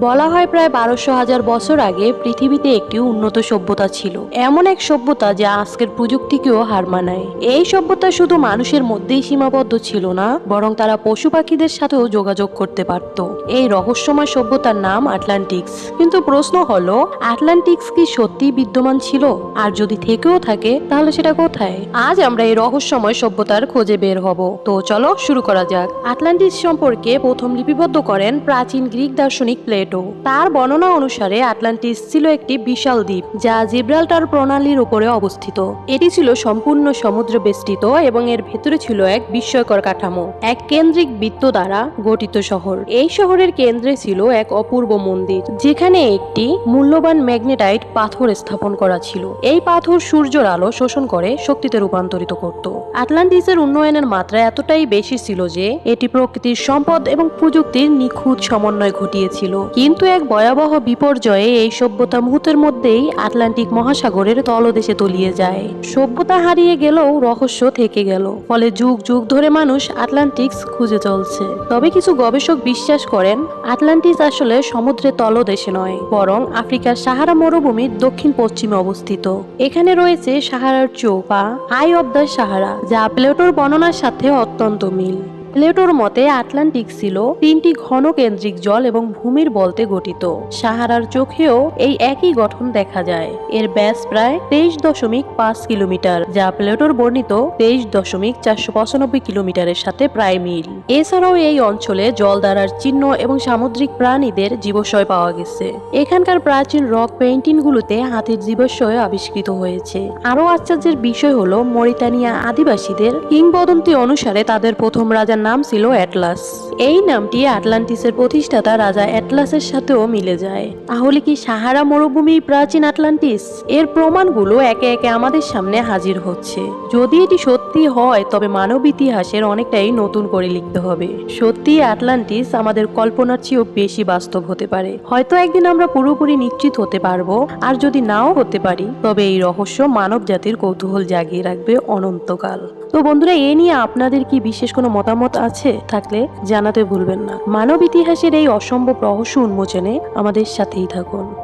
বলা হয় প্রায় বারোশো হাজার বছর আগে পৃথিবীতে একটি উন্নত সভ্যতা ছিল। এমন এক সভ্যতা যা আজকের প্রযুক্তিকেও হার মানায়। এই সভ্যতা শুধু মানুষের মধ্যেই সীমাবদ্ধ ছিল না, বরং তারা পশু পাখিদের সাথেও যোগাযোগ করতে পারত। এই রহস্যময় সভ্যতার নাম আটলান্টিক্স। কিন্তু প্রশ্ন হলো, আটলান্টিক্স কি সত্যি বিদ্যমান ছিল? আর যদি থেকেও থাকে, তাহলে সেটা কোথায়? আজ আমরা এই রহস্যময় সভ্যতার খোঁজে বের হব। তো চলো শুরু করা যাক। আটলান্টিস সম্পর্কে প্রথম লিপিবদ্ধ করেন প্রাচীন গ্রিক দার্শনিক প্লেটো। তার বর্ণনা অনুসারে আটলান্টিস ছিল একটি বিশাল দ্বীপ, যা জিব্রাল্টার প্রণালীর উপরে অবস্থিত। এটি ছিল সম্পূর্ণ সমুদ্র বেষ্টিত এবং এর ভেতরে ছিল এক বিস্ময়কর কাঠামো, এক কেন্দ্রিক বৃত্ত দ্বারা গঠিত শহর। এই শহরের কেন্দ্রে ছিল এক অপূর্ব মন্দির, যেখানে একটি মূল্যবান ম্যাগনেটাইট পাথর স্থাপন করা ছিল। এই পাথর সূর্যের আলো শোষণ করে শক্তিতে রূপান্তরিত করত। আটলান্টিসের উন্নয়নের মাত্রা এতটাই বেশি ছিল যে, এটি প্রকৃতির সম্পদ এবং প্রযুক্তির নিখুঁত সমন্বয় ঘটিয়েছিল। কিন্তু এক ভয়াবহ বিপর্যয়ে এই সভ্যতা মুহূর্তের মধ্যেই আটলান্টিক মহাসাগরের তলদেশে তলিয়ে যায়। সভ্যতা হারিয়ে গেলেও রহস্য থেকে গেল। ফলে যুগ যুগ ধরে মানুষ আটলান্টিক্স খুঁজে চলছে। তবে কিছু গবেষক বিশ্বাস করেন আটলান্টিস আসলে সমুদ্রের তলদেশে নয়, বরং আফ্রিকার সাহারা মরুভূমির দক্ষিণ পশ্চিমে অবস্থিত। এখানে রয়েছে সাহারার চোখ বা আই অব দ্য সাহারা, যা প্লেটোর বর্ণনার সাথে অত্যন্ত মিল। প্লেটোর মতে, আটলান্টিক ছিল তিনটি ঘন কেন্দ্রিক জল এবং ভূমির বলতে গঠিত। সাহারার চোখেও এই একই গঠন দেখা যায়। এর ব্যাস প্রায় তেইশ দশমিক পাঁচ কিলোমিটার, যা প্লেটোর বর্ণিত তেইশ দশমিক চারশো পঁচানব্বই কিলোমিটারের সাথে প্রায় মিল। এছাড়াও এই অঞ্চলে জল দ্বারার চিহ্ন এবং সামুদ্রিক প্রাণীদের জীবশয় পাওয়া গেছে। এখানকার প্রাচীন রক পেইন্টিংগুলোতে হাতির জীবশয় আবিষ্কৃত হয়েছে। আরও আশ্চর্যের বিষয় হলো মরিতানিয়া আদিবাসীদের কিংবদন্তি অনুসারে তাদের প্রথম রাজার নাম ছিল অ্যাটলাস। এই নামটি আটলান্টিসের প্রতিষ্ঠাতা রাজা অ্যাটলাসের সাথেও মিলে যায়। তাহলে কি সাহারা মরুভূমি প্রাচীন আটলান্টিস? এর প্রমাণগুলো একে একে আমাদের সামনে হাজির হচ্ছে। যদি এটি সত্যি হয়, তবে মানব ইতিহাসের অনেকটাই নতুন করে লিখতে হবে। সত্যি আটলান্টিস আমাদের কল্পনার চেয়েও বেশি বাস্তব হতে পারে। হয়তো একদিন আমরা পুরোপুরি নিশ্চিত হতে পারব, আর যদি নাও হতে পারি, তবে এই রহস্য মানব জাতির কৌতূহল জাগিয়ে রাখবে অনন্তকাল। তো বন্ধুরা, এ নিয়ে আপনাদের কি বিশেষ কোনো মতামত আছে? থাকলে জানাতে ভুলবেন না। মানব ইতিহাসের এই অসম্ভব রহস্য উন্মোচনে আমাদের সাথেই থাকুন।